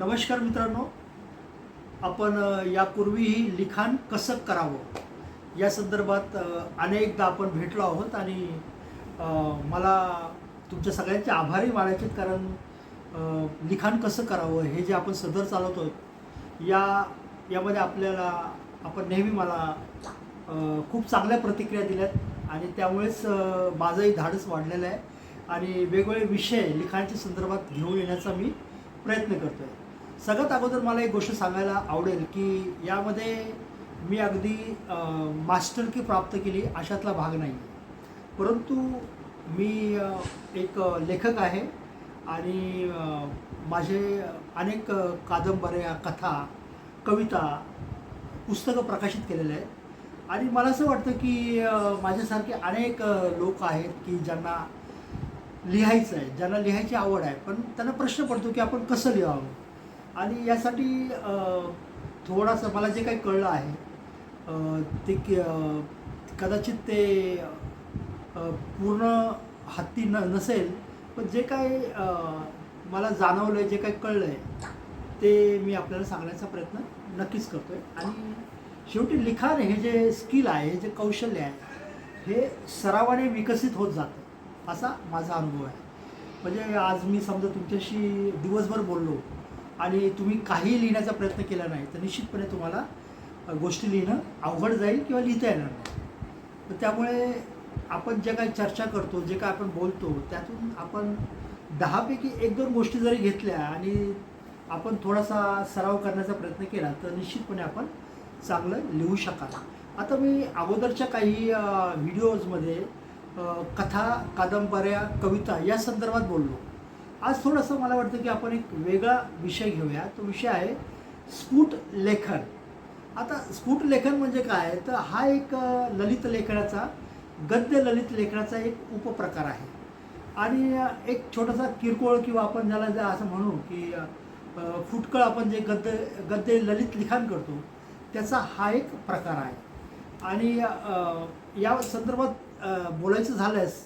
नमस्कार मित्रांनो. आपण यापूर्वीही लिखाण कसं करावं? या संदर्भात अनेकदा आपण भेटलो आहोत आणि मला तुमच्या सगळ्यांचे आभारही मानायचे आहेत, कारण लिखाण कसं करावं हे जे आपण सदर चालवतो या यामध्ये आपल्याला आपण नेहमी मला खूप चांगल्या प्रतिक्रिया दिल्यात आणि त्यामुळेच माझंही धाडस वाढलेलं आहे आणि वेगवेगळे विषय लिखाणाच्या संदर्भात घेऊन येण्याचा मी प्रयत्न करतो आहे सगळ्यात अगोदर मला एक गोष्ट सांगायला आवडेल की यामध्ये मी अगदी मास्टरकी प्राप्त केली अशातला भाग नाही. परंतु मी एक लेखक आहे आणि माझे अनेक कादंबऱ्या कथा कविता पुस्तकं प्रकाशित केलेले आहेत. आणि मला असं वाटतं की माझ्यासारखे अनेक लोक आहेत की ज्यांना लिहायचं आहे ज्यांना लिहायची आवड आहे पण त्यांना प्रश्न पडतो की आपण कसं लिहावं? आणि यासाठी थोडासा मला जे काही कळलं आहे ते की कदाचित ते पूर्ण हत्ती न नसेल पण जे काय मला जाणवलं आहे जे काही कळलं आहे ते मी आपल्याला सांगण्याचा प्रयत्न नक्कीच करतो आहे आणि शेवटी लिखाण हे जे स्किल आहे हे जे कौशल्य आहे हे सरावाने विकसित होत जातं असा माझा अनुभव आहे. म्हणजे आज मी समजा तुमच्याशी दिवसभर बोललो आणि तुम्ही काही लिहिण्याचा प्रयत्न केला नाही तर निश्चितपणे तुम्हाला गोष्टी लिहिणं अवघड जाईल किंवा लिहिता येणार नाही. तर त्यामुळे आपण जे काही चर्चा करतो जे काय आपण बोलतो त्यातून आपण दहापैकी एक दोन गोष्टी जरी घेतल्या आणि आपण थोडासा सराव करण्याचा प्रयत्न केला तर निश्चितपणे आपण चांगलं लिहू शकाल. आता मी अगोदरच्या काही व्हिडिओजमध्ये कथा कादंबऱ्या कविता या संदर्भात बोललो. आज थोडंसं मला वाटतं की आपण एक वेगळा विषय घेऊया. तो विषय आहे स्फुट लेखन. आता स्फुट लेखन म्हणजे काय? तर हा एक ललित लेखनाचा गद्य ललित लेखनाचा एक उपप्रकार आहे. आणि एक छोटासा किरकोळ किंवा आपण ज्याला जे असं म्हणू की फुटकळ आपण जे गद्य गद्य ललित लिखाण करतो त्याचा हा एक प्रकार आहे. आणि या संदर्भात बोलायचं झाल्यास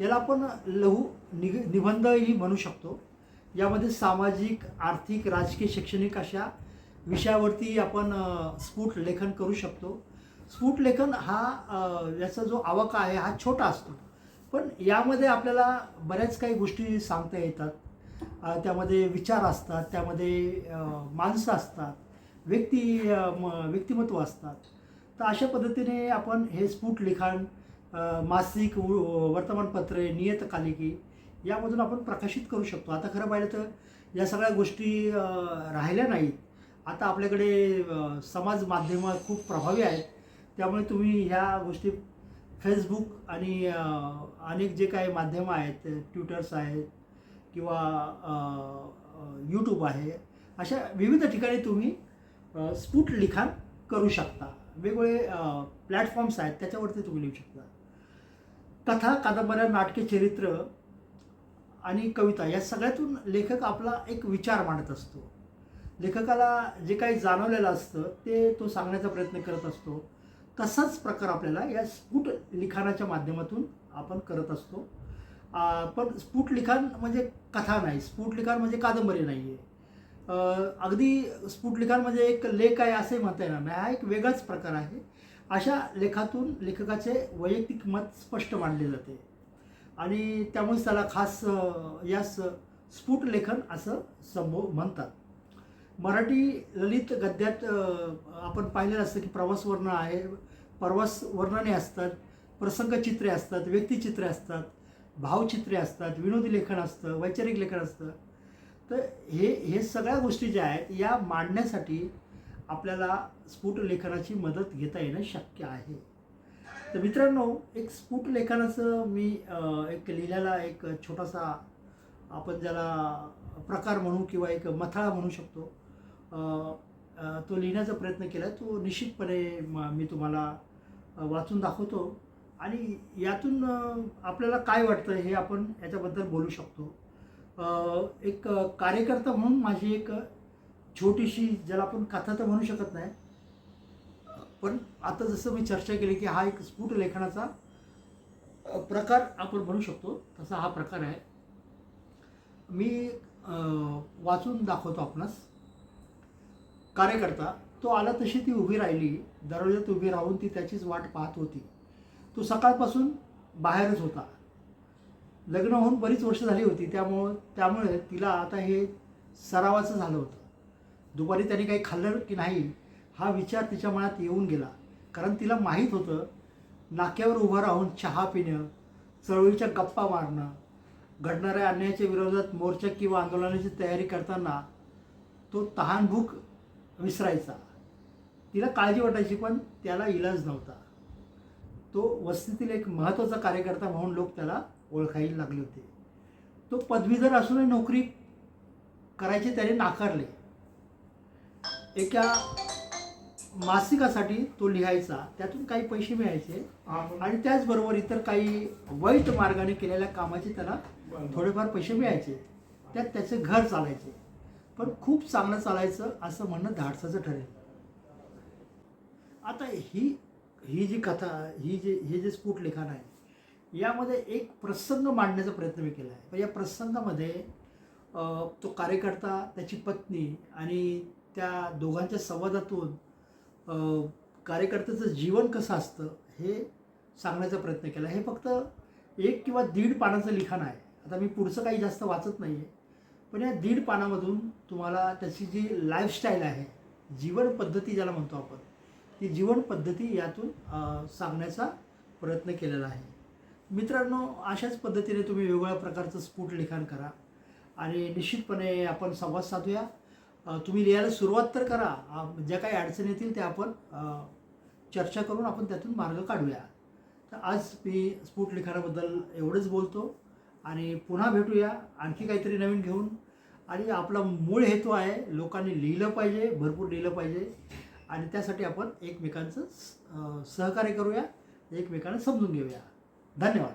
याला आपण लघु निग निबंधही म्हणू शकतो. यामध्ये सामाजिक आर्थिक राजकीय शैक्षणिक अशा विषयावरती आपण स्फुट लेखन करू शकतो. स्फुट लेखन हा याचा जो आवाका आहे हा छोटा असतो. पण यामध्ये आपल्याला बऱ्याच काही गोष्टी सांगता येतात. त्यामध्ये विचार असतात त्यामध्ये माणसं असतात व्यक्ती म- व्यक्तिमत्व असतात. तर अशा पद्धतीने आपण हे स्फुट लिखाण मासिक वर्तमानपत्रे नियतकालिके यामधून आपण प्रकाशित करू शकतो. आता खरं पाहिलं तर या सगळ्या गोष्टी राहिल्या नाहीत. आता आपल्याकडे समाज माध्यमं खूप प्रभावी आहेत. त्यामुळे तुम्ही ह्या गोष्टी फेसबुक आणि अनेक जे काही माध्यमं आहेत ट्विटर्स आहेत किंवा यूट्यूब आहे अशा विविध ठिकाणी तुम्ही स्फुट लिखाण करू शकता. वेगवेगळे प्लॅटफॉर्म्स आहेत त्याच्यावरती तुम्ही लिहू शकता. कथा कादंबऱ्या नाटके चरित्र आणि कविता या सगळ्यातून लेखक आपला एक विचार मांडत असतो. लेखकाला जे काही जाणवलेलं असतं ते तो सांगण्याचा प्रयत्न करत असतो. तसाच प्रकार आपल्याला या स्फुट लिखाणाच्या माध्यमातून आपण करत असतो. पण स्फुट लिखाण म्हणजे कथा नाही. स्फुट लिखाण म्हणजे कादंबरी नाही आहे अगदी स्फुट लिखाण म्हणजे एक लेख आहे असे म्हणता येणार नाही. हा एक वेगळाच प्रकार आहे. अशा लेखातून लेखकाचे वैयक्तिक मत स्पष्ट मांडले जाते. आणि त्यामुळेच त्याला खास यास स्फुट लेखन असं संबो म्हणतात. मराठी ललित गद्यात आपण पाहिलेलं असतं की प्रवास वर्ण आहे प्रवास वर्णने असतात प्रसंगचित्रे असतात व्यक्तिचित्रे असतात भावचित्रे असतात विनोदी लेखन असतं वैचारिक लेखन असतं. तर हे हे सगळ्या गोष्टी ज्या आहेत या मांडण्यासाठी आपल्याला स्फुट लेखनाची मदत घेता येणं शक्य आहे. तर मित्रांनो एक स्फुट लेखनाचं मी एक लिहिलेला एक छोटासा आपण ज्याला प्रकार म्हणू किंवा एक मथळा म्हणू शकतो तो लिहिण्याचा प्रयत्न केला. तो निश्चितपणे म- मी तुम्हाला वाचून दाखवतो. आणि यातून आपल्याला काय वाटतं हे आपण याच्याबद्दल बोलू शकतो. एक कार्यकर्ता म्हणून माझी एक छोटीशी ज्याला आपण कथा तर म्हणू शकत नाही पण आता जसं मी चर्चा केली की हा एक स्फुट लेखनाचा प्रकार आपण म्हणू शकतो. तसा हा प्रकार आहे. मी वाचून दाखवतो आपणास. कार्यकर्ता तो आला तशी ती उभी राहिली दरवाज्यात उभी राहून ती त्याचीच वाट पाहत होती. तो सकाळपासून बाहेरच होता. लग्न होऊन बरीच वर्ष झाली होती त्यामुळं त्यामुळे तिला आता हे सरावाचं झालं होतं. दुपारी त्याने काही खाल्लं की नाही हा विचार तिच्या मनात येऊन गेला. कारण तिला माहीत होतं नाक्यावर उभं राहून चहा पिणं चळवळीच्या गप्पा मारणं घडणाऱ्या अन्यायाच्या विरोधात मोर्चा किंवा आंदोलनाची तयारी करताना तो तहानभूक विसरायचा. तिला काळजी वाटायची पण त्याला इलाज नव्हता. तो वस्तीतील एक महत्त्वाचा कार्यकर्ता म्हणून लोक त्याला ओळखायला लागले होते. तो पदवीधर असूनही नोकरी करायचे त्याने नाकारले. एका मासिकासाठी तो लिहायचा. त्यातून काही पैसे मिळायचे. आणि त्याचबरोबर इतर काही वाईट मार्गाने केलेल्या कामाचे त्याला थोडेफार पैसे मिळायचे. त्यात त्याचे घर चालायचे. पण खूप चांगलं चालायचं असं म्हणणं धाडसाचं ठरेल. आता ही ही जी कथा ही जे हे जे स्फुट लिखाण आहे यामध्ये एक प्रसंग मांडण्याचा प्रयत्न मी केला आहे. पण या प्रसंगामध्ये तो कार्यकर्ता त्याची पत्नी आणि त्या दोघांच्या संवादातून कार्यकर्त्याचं जीवन कसं असतं हे सांगण्याचा प्रयत्न केला. हे फक्त एक किंवा दीड पानाचं लिखाण आहे. आता मी पुढचं काही जास्त वाचत नाही आहे पण या दीड पानामधून तुम्हाला त्याची जी लाईफस्टाईल आहे जीवन पद्धती ज्याला म्हणतो आपण ती जीवन पद्धती यातून सांगण्याचा प्रयत्न केलेला आहे. मित्रांनो अशाच पद्धतीने तुम्ही वेगवेगळ्या प्रकारचं स्फुट लिखाण करा आणि निश्चितपणे आपण संवाद साधूया. तुम्ही लिहायला सुरुवात तर करा. ज्या काही अडचणी येतील त्या आपण चर्चा करून आपण त्यातून मार्ग काढूया. तर आज मी स्फुट लिखाणाबद्दल एवढंच बोलतो आणि पुन्हा भेटूया आणखी काहीतरी नवीन घेऊन. आणि आपला मूळ हेतू आहे लोकांनी लिहिलं पाहिजे भरपूर लिहिलं पाहिजे. आणि त्यासाठी आपण एकमेकांचं सहकार्य करूया एकमेकांना समजून घेऊया. धन्यवाद.